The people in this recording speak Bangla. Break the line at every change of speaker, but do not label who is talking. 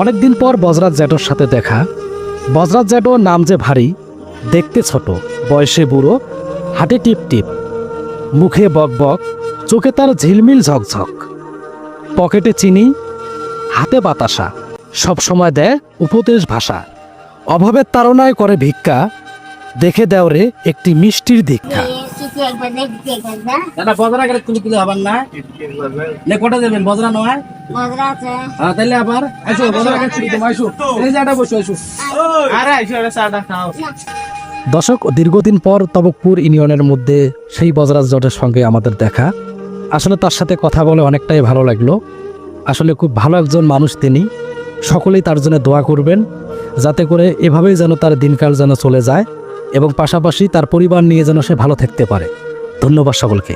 অনেকদিন পর বজরাজ জ্যাটোর সাথে দেখা। বজরাজ জ্যাটো নাম যে ভারী দেখতে ছোট বয়সে বুড়ো হাতে টিপ টিপ মুখে বক বক চোখে তার ঝিলমিল ঝকঝক পকেটে চিনি হাতে বাতাসা সব সময় দেয় উপদেশ ভাষা। অভাবের তাড়নায় করে ভিক্ষা দেখে দেও রে একটি মিষ্টির দীক্ষা।
দাদা বজরা না কটা দেবেন? বজরা নয়? তাহলে আবার এই যে এটা বসো আইসো। আরে আইসো এটা চাটা খাও।
দশক দীর্ঘদিন পর তবকপুর ইউনিয়নের মধ্যে সেই বজরাজ জটের সঙ্গে আমাদের দেখা। আসলে তার সাথে কথা বলে অনেকটাই ভালো লাগল। আসলে খুব ভালো একজন মানুষ তিনি। সকলেই তার জন্য দোয়া করবেন যাতে করে এভাবেই যেন তার দিনকাল যেন চলে যায় এবং পাশাপাশি তার পরিবার নিয়ে যেন সে ভালো থাকতে পারে। ধন্যবাদ সকলকে।